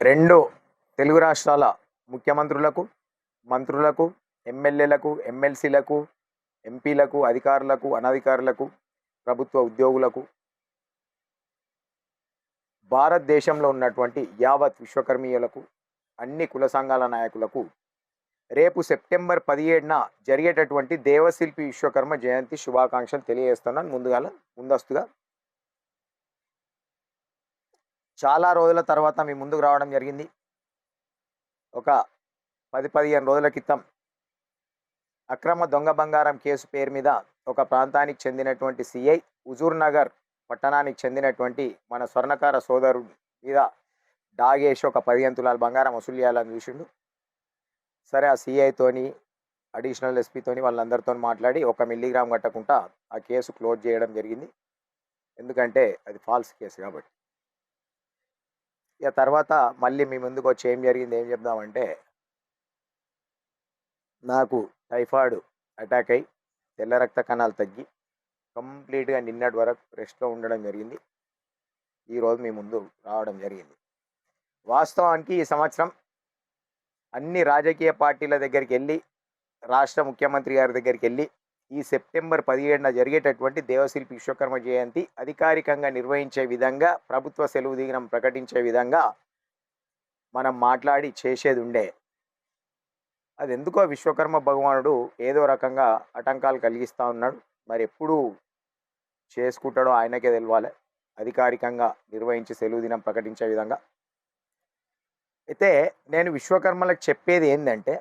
రెండు తెలుగు రాష్ట్రాల ముఖ్యమంత్రులకు మంత్రులకు ఎమ్మెల్యేలకు ఎమ్మెల్సీలకు ఎంపీలకు అధికారులకు అనధికారులకు ప్రభుత్వ ఉద్యోగులకు భారతదేశంలో ఉన్నటువంటి యావత్ విశ్వకర్మీయులకు అన్ని కుల సంఘాల నాయకులకు రేపు సెప్టెంబర్ పదిహేడున జరిగేటటువంటి దేవశిల్పి విశ్వకర్మ జయంతి శుభాకాంక్షలు తెలియజేస్తున్నాను. ముందుగా ముందస్తుగా చాలా రోజుల తర్వాత మీ ముందుకు రావడం జరిగింది. ఒక పది పదిహేను రోజుల క్రితం అక్రమ దొంగ బంగారం కేసు పేరు మీద ఒక ప్రాంతానికి చెందినటువంటి సిఐ హుజూర్ నగర్ పట్టణానికి చెందినటువంటి మన స్వర్ణకార సోదరుడు మీద డాగేసి ఒక పదిహేను తులాల బంగారం వసూలు చేయాలని చూసిండు. సరే ఆ సిఐతోని అడిషనల్ ఎస్పీతోని వాళ్ళందరితో మాట్లాడి ఒక మిల్లీగ్రామ్ కట్టకుండా ఆ కేసు క్లోజ్ చేయడం జరిగింది. ఎందుకంటే అది ఫాల్స్ కేసు కాబట్టి. ఇక తర్వాత మళ్ళీ మీ ముందుకు వచ్చి ఏం జరిగింది ఏం చెప్దామంటే నాకు టైఫాయిడ్ అటాక్ అయ్యి తెల్ల రక్త కణాలు తగ్గి కంప్లీట్గా నిన్నటి వరకు రెస్ట్లో ఉండడం జరిగింది. ఈరోజు మీ ముందు రావడం జరిగింది. వాస్తవానికి ఈ సంవత్సరం అన్ని రాజకీయ పార్టీల దగ్గరికి వెళ్ళి రాష్ట్ర ముఖ్యమంత్రి గారి దగ్గరికి వెళ్ళి ఈ సెప్టెంబర్ పదిహేడున జరిగేటటువంటి దేవశిల్పి విశ్వకర్మ జయంతి అధికారికంగా నిర్వహించే విధంగా ప్రభుత్వ సెలవు దినం ప్రకటించే విధంగా మనం మాట్లాడి చేసేది ఉండే. అది ఎందుకో విశ్వకర్మ భగవానుడు ఏదో రకంగా ఆటంకాలు కలిగిస్తూ ఉన్నాడు. మరి ఎప్పుడు చేసుకుంటాడో ఆయనకే తెలవాలి. అధికారికంగా నిర్వహించి సెలవు దినం ప్రకటించే విధంగా. అయితే నేను విశ్వకర్మలకు చెప్పేది ఏంటంటే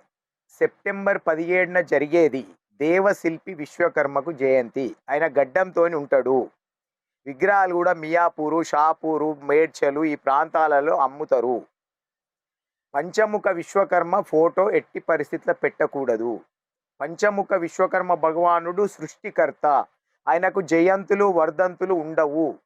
సెప్టెంబర్ పదిహేడున జరిగేది దేవశిల్పి విశ్వకర్మకు జయంతి. ఆయన గడ్డంతో ఉంటాడు. విగ్రహాలు కూడా మియాపూరు షాపూరు మేడ్చలు ఈ ప్రాంతాలలో అమ్ముతారు. పంచముఖ విశ్వకర్మ ఫోటో ఎట్టి పరిస్థితుల్లో పెట్టకూడదు. పంచముఖ విశ్వకర్మ భగవానుడు సృష్టికర్త. ఆయనకు జయంతులు వర్ధంతులు ఉండవు.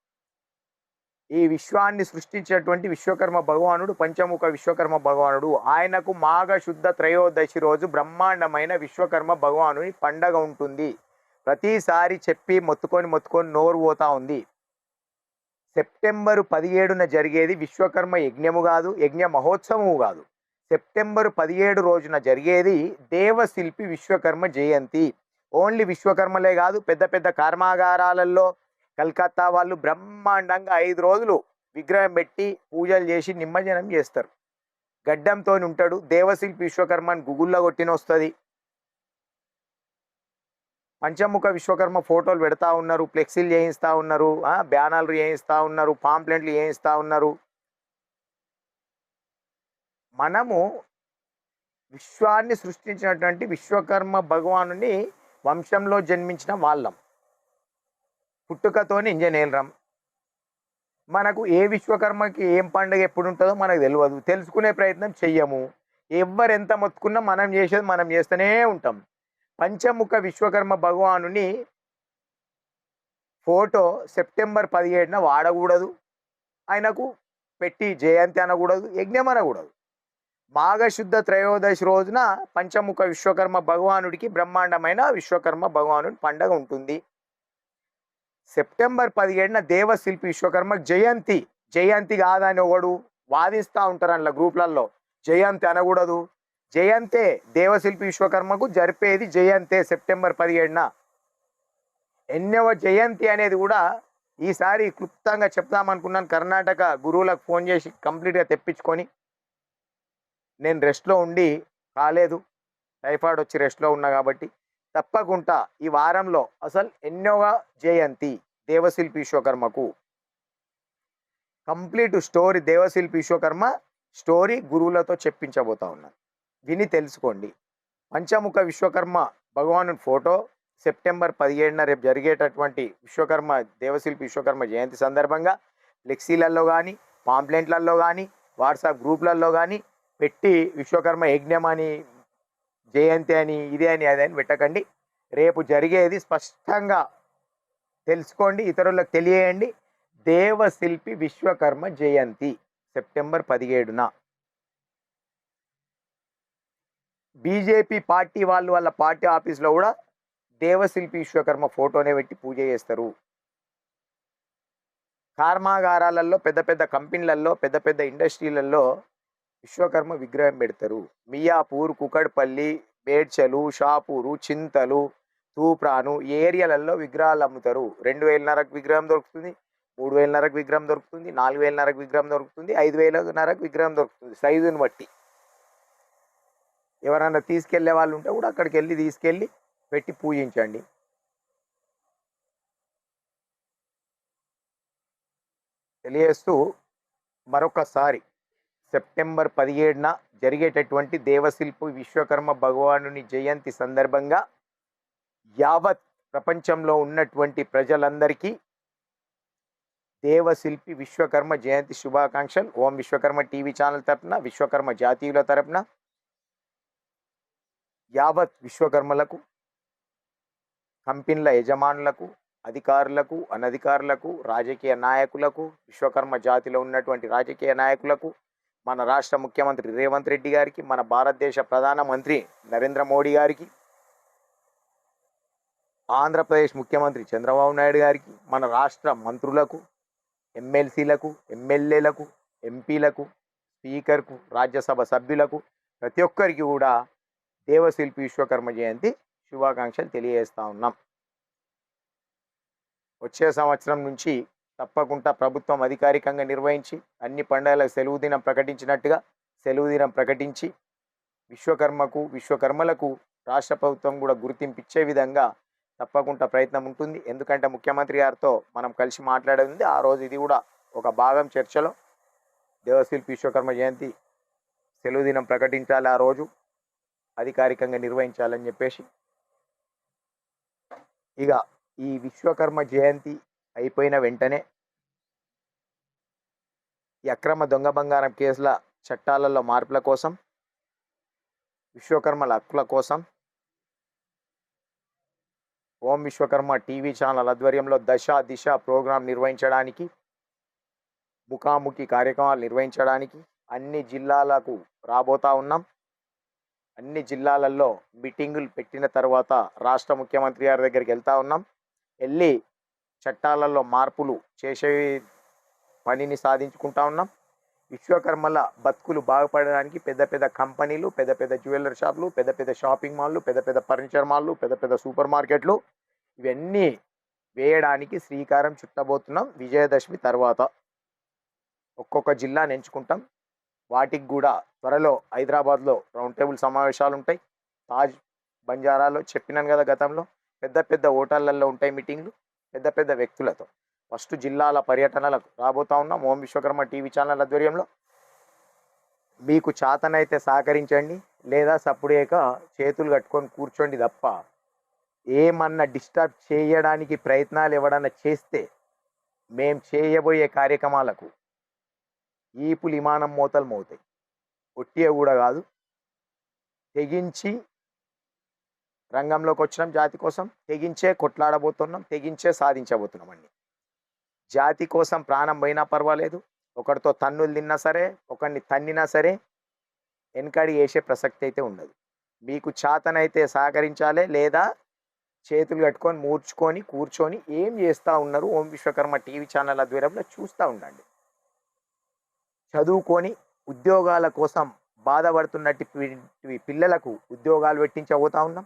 ఈ విశ్వాన్ని సృష్టించినటువంటి విశ్వకర్మ భగవానుడు పంచముఖ విశ్వకర్మ భగవానుడు. ఆయనకు మాఘ శుద్ధ త్రయోదశి రోజు బ్రహ్మాండమైన విశ్వకర్మ భగవానుని పండగ ఉంటుంది. ప్రతిసారి చెప్పి మొత్తుకొని మొత్తుకొని నోరు పోతా ఉంది. సెప్టెంబరు పదిహేడున జరిగేది విశ్వకర్మ యజ్ఞము కాదు యజ్ఞ మహోత్సవము కాదు. సెప్టెంబర్ పదిహేడు రోజున జరిగేది దేవశిల్పి విశ్వకర్మ జయంతి. ఓన్లీ విశ్వకర్మలే కాదు పెద్ద పెద్ద కర్మాగారాలలో కలకత్తా వాళ్ళు బ్రహ్మాండంగా ఐదు రోజులు విగ్రహం పెట్టి పూజలు చేసి నిమజ్జనం చేస్తారు. గడ్డంతో ఉంటాడు. దేవశిల్పి విశ్వకర్మ అని గూగుల్లో కొట్టిన వస్తుంది. పంచముఖ విశ్వకర్మ ఫోటోలు పెడతా ఉన్నారు. ఫ్లెక్సీలు చేయిస్తూ ఉన్నారు. బ్యానర్లు చేయిస్తూ ఉన్నారు. పాంప్లెంట్లు చేయిస్తూ ఉన్నారు. మనము విశ్వాన్ని సృష్టించినటువంటి విశ్వకర్మ భగవానుని వంశంలో జన్మించిన వాళ్ళం. పుట్టుకతోని ఇంజనీరం మనకు ఏ విశ్వకర్మకి ఏం పండుగ ఎప్పుడు ఉంటుందో మనకు తెలియదు తెలుసుకునే ప్రయత్నం చెయ్యము. ఎవరు ఎంత మొత్తుకున్నా మనం చేసేది మనం చేస్తూనే ఉంటాం. పంచముఖ విశ్వకర్మ భగవానుని ఫోటో సెప్టెంబర్ పదిహేడున వాడకూడదు. ఆయనకు పెట్టి జయంతి అనకూడదు యజ్ఞం అనకూడదు. మాఘశుద్ధ త్రయోదశి రోజున పంచముఖ విశ్వకర్మ భగవానుడికి బ్రహ్మాండమైన విశ్వకర్మ భగవానుడి పండగ ఉంటుంది. సెప్టెంబర్ పదిహేడున దేవశిల్పి విశ్వకర్మ జయంతి. జయంతి కాదని ఒకడు వాదిస్తూ ఉంటారు అందులో గ్రూప్లలో. జయంతి అనకూడదు. జయంతే దేవశిల్పి విశ్వకర్మకు జరిపేది జయంతే సెప్టెంబర్ పదిహేడున. ఎన్నవ జయంతి అనేది కూడా ఈసారి క్లుప్తంగా చెప్దామనుకున్నాను కర్ణాటక గురువులకు ఫోన్ చేసి కంప్లీట్గా తెప్పించుకొని. నేను రెస్ట్లో ఉండి కాలేదు టైఫాయిడ్ వచ్చి రెస్ట్లో ఉన్నా కాబట్టి. తప్పకుండా ఈ వారంలో అసలు ఎన్నోవ జయంతి దేవశిల్పి విశ్వకర్మకు కంప్లీట్ స్టోరీ దేవశిల్పి విశ్వకర్మ స్టోరీ గురువులతో చెప్పించబోతా ఉన్నాను. విని తెలుసుకోండి. పంచముఖ విశ్వకర్మ భగవాను ఫోటో సెప్టెంబర్ పదిహేడున రేపు జరిగేటటువంటి విశ్వకర్మ దేవశిల్పి విశ్వకర్మ జయంతి సందర్భంగా ఫ్లెక్సీలలో కానీ పాంప్లెంట్లలో కానీ వాట్సాప్ గ్రూప్లలో కానీ పెట్టి విశ్వకర్మ యజ్ఞం అని జయంతి అని ఇదే అని అదే అని పెట్టకండి. రేపు జరిగేది స్పష్టంగా తెలుసుకోండి ఇతరులకు తెలియండి దేవశిల్పి విశ్వకర్మ జయంతి సెప్టెంబర్ పదిహేడున. బీజేపీ పార్టీ వాళ్ళు వాళ్ళ పార్టీ ఆఫీస్లో కూడా దేవశిల్పి విశ్వకర్మ ఫోటోనే పెట్టి పూజ చేస్తారు. కర్మాగారాలలో పెద్ద పెద్ద కంపెనీలలో పెద్ద పెద్ద ఇండస్ట్రీలలో విశ్వకర్మ విగ్రహం పెడతారు. మియాపూర్ కుకడ్పల్లి మేడ్చలు షాపూరు చింతలు తూప్రాను ఈ ఏరియాలలో విగ్రహాలు అమ్ముతారు. రెండు వేలన్నరకు విగ్రహం దొరుకుతుంది మూడు వేలన్నరకు విగ్రహం దొరుకుతుంది నాలుగు వేలన్నరకు విగ్రహం దొరుకుతుంది ఐదు వేలన్నరకు విగ్రహం దొరుకుతుంది సైజుని బట్టి. ఎవరన్నా తీసుకెళ్ళే వాళ్ళు ఉంటే కూడా అక్కడికి వెళ్ళి తీసుకెళ్ళి పెట్టి పూజించండి. తెలియజేస్తూ మరొకసారి సెప్టెంబర్ పదిహేడున జరిగేటటువంటి దేవశిల్పి విశ్వకర్మ భగవానుని జయంతి సందర్భంగా యావత్ ప్రపంచంలో ఉన్నటువంటి ప్రజలందరికీ దేవశిల్పి విశ్వకర్మ జయంతి శుభాకాంక్షలు. ఓం విశ్వకర్మ టీవీ ఛానల్ తరపున విశ్వకర్మ జాతీయుల తరపున యావత్ విశ్వకర్మలకు కంపెనీల యజమానులకు అధికారులకు అనధికారులకు రాజకీయ నాయకులకు విశ్వకర్మ జాతిలో ఉన్నటువంటి రాజకీయ నాయకులకు మన రాష్ట్ర ముఖ్యమంత్రి రేవంత్ రెడ్డి గారికి మన భారతదేశ ప్రధానమంత్రి నరేంద్ర మోడీ గారికి ఆంధ్రప్రదేశ్ ముఖ్యమంత్రి చంద్రబాబు నాయుడు గారికి మన రాష్ట్ర మంత్రులకు ఎమ్మెల్సీలకు ఎమ్మెల్యేలకు ఎంపీలకు స్పీకర్కు రాజ్యసభ సభ్యులకు ప్రతి ఒక్కరికి కూడా దేవశిల్పి విశ్వకర్మ జయంతి శుభాకాంక్షలు తెలియజేస్తూ ఉన్నాం. వచ్చే సంవత్సరం నుంచి తప్పకుండా ప్రభుత్వం అధికారికంగా నిర్వహించి అన్ని పండుగలకు సెలవు దినం ప్రకటించినట్టుగా సెలవు దినం ప్రకటించి విశ్వకర్మకు విశ్వకర్మలకు రాష్ట్ర ప్రభుత్వం కూడా గుర్తింపిచ్చే విధంగా తప్పకుండా ప్రయత్నం ఉంటుంది. ఎందుకంటే ముఖ్యమంత్రి గారితో మనం కలిసి మాట్లాడేది ఆ రోజు ఇది కూడా ఒక భాగం చర్చలో దేవశిల్పి విశ్వకర్మ జయంతి సెలవు దినం ప్రకటించాలి ఆ రోజు. అధికారికంగా నిర్వహించాలని చెప్పేసి ఇక ఈ విశ్వకర్మ జయంతి అయిపోయిన వెంటనే ఈ అక్రమ దొంగ బంగారం కేసుల చట్టాలలో మార్పుల కోసం విశ్వకర్మల హక్కుల కోసం ఓం విశ్వకర్మ టీవీ ఛానల్ ఆధ్వర్యంలో దశ దిశ ప్రోగ్రాం నిర్వహించడానికి ముఖాముఖి కార్యక్రమాలు నిర్వహించడానికి అన్ని జిల్లాలకు రాబోతా ఉన్నాం. అన్ని జిల్లాలలో మీటింగులు పెట్టిన తర్వాత రాష్ట్ర ముఖ్యమంత్రి గారి దగ్గరికి వెళ్తా ఉన్నాం. వెళ్ళి చట్టాలలో మార్పులు చేసే పనిని సాధించుకుంటా ఉన్నాం. విశ్వకర్మల బతుకులు బాగుపడడానికి పెద్ద పెద్ద కంపెనీలు పెద్ద పెద్ద జ్యువెలరీ షాపులు పెద్ద పెద్ద షాపింగ్ మాల్లు పెద్ద పెద్ద ఫర్నిచర్ మాల్లు పెద్ద పెద్ద సూపర్ మార్కెట్లు ఇవన్నీ వేయడానికి శ్రీకారం చుట్టబోతున్నాం. విజయదశమి తర్వాత ఒక్కొక్క జిల్లా ఎంచుకుంటాం. వాటికి కూడా త్వరలో హైదరాబాద్లో రౌండ్ టేబుల్ సమావేశాలు ఉంటాయి. తాజ్ బంజారాలో చెప్పినాను కదా గతంలో పెద్ద పెద్ద హోటళ్ళలో ఉంటాయి మీటింగ్లు. పెద్ద పెద్ద వ్యక్తులతో. ఫస్ట్ జిల్లాల పర్యటనలకు రాబోతా ఉన్నాం. ఓం విశ్వకర్మ టీవీ ఛానల్ ఆధ్వర్యంలో. మీకు చాతనైతే సహకరించండి. లేదా సప్పుడేక చేతులు కట్టుకొని కూర్చోండి తప్ప ఏమన్నా డిస్టర్బ్ చేయడానికి ప్రయత్నాలు ఎవడన్నా చేస్తే మేం చేయబోయే కార్యక్రమాలకు ఈపులు విమానం మోతలు మోతాయి. ఒట్టియ కూడా కాదు. తెగించి రంగంలోకి వచ్చినాం జాతి కోసం తెగించే కొట్లాడబోతున్నాం తెగించే సాధించబోతున్నాం అండి జాతి కోసం ప్రాణం పోయినా పర్వాలేదు ఒకరితో తన్నులు తిన్నా సరే ఒకరిని తన్నినా సరే వెనకడి వేసే ప్రసక్తి అయితే ఉండదు. మీకు చేతనైతే సహకరించాలి లేదా చేతులు కట్టుకొని మూర్చుకొని కూర్చొని ఏం చేస్తూ ఉన్నారు ఓం విశ్వకర్మ టీవీ ఛానల్ ఆధ్వర్యంలో చూస్తూ ఉండండి. చదువుకొని ఉద్యోగాల కోసం బాధపడుతున్నట్టు పిల్లలకు ఉద్యోగాలు పెట్టించబోతా ఉన్నాం.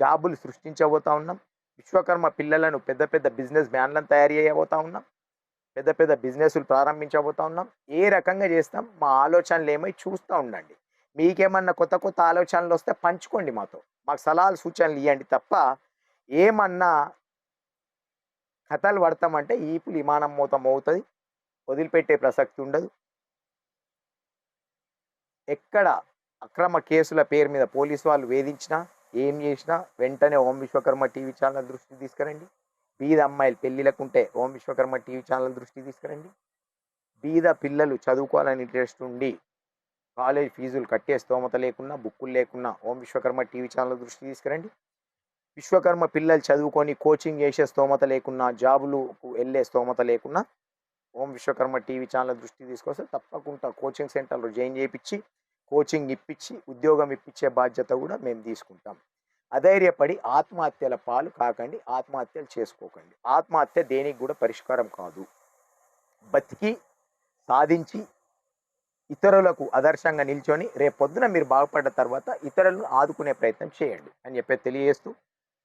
జాబులు సృష్టించబోతా ఉన్నాం. విశ్వకర్మ పిల్లలను పెద్ద పెద్ద బిజినెస్ మ్యాన్లను తయారు చేయబోతా ఉన్నాం. పెద్ద పెద్ద బిజినెస్లు ప్రారంభించబోతా ఉన్నాం. ఏ రకంగా చేస్తాం? మా ఆలోచనలు ఏమై చూస్తూ ఉండండి. మీకేమన్నా కొత్త కొత్త ఆలోచనలు వస్తే పంచుకోండి మాతో. మాకు సలహాలు సూచనలు ఇవ్వండి తప్ప ఏమన్నా కథలు పడతామంటే ఈపులు విమానం మూతం అవుతుంది వదిలిపెట్టే ప్రసక్తి ఉండదు. ఎక్కడ అక్రమ కేసుల పేరు మీద పోలీసు వాళ్ళు వేధించినా ఏం చేసినా వెంటనే ఓం విశ్వకర్మ టీవీ ఛానల్ దృష్టి తీసుకురండి. బీద అమ్మాయిలు పెళ్ళిళ్ళకుంటే ఓం విశ్వకర్మ టీవీ ఛానల్ దృష్టి తీసుకురండి. బీద పిల్లలు చదువుకోవాలని ఇంట్రెస్ట్ ఉండి కాలేజ్ ఫీజులు కట్టే స్తోమత లేకున్నా బుక్కులు లేకున్నా ఓం విశ్వకర్మ టీవీ ఛానల్ దృష్టి తీసుకురండి. విశ్వకర్మ పిల్లలు చదువుకొని కోచింగ్ చేసే స్తోమత లేకున్నా జాబులకు వెళ్ళే స్తోమత లేకున్నా ఓం విశ్వకర్మ టీవీ ఛానల్ దృష్టి తీసుకొస్తే తప్పకుండా కోచింగ్ సెంటర్లో జాయిన్ చేయించి కోచింగ్ ఇప్పించి ఉద్యోగం ఇప్పించే బాధ్యత కూడా మేము తీసుకుంటాం. అధైర్యపడి ఆత్మహత్యల పాలు కాకండి ఆత్మహత్యలు చేసుకోకండి. ఆత్మహత్య దేనికి కూడా పరిష్కారం కాదు. బతికి సాధించి ఇతరులకు ఆదర్శంగా నిల్చొని రేపు పొద్దున మీరు బాగుపడ్డ తర్వాత ఇతరులను ఆదుకునే ప్రయత్నం చేయండి అని చెప్పి తెలియజేస్తూ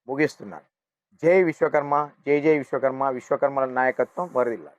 ముగిస్తున్నాను. జై విశ్వకర్మ జై జై విశ్వకర్మ విశ్వకర్మల నాయకత్వం వరదిల్లాలి.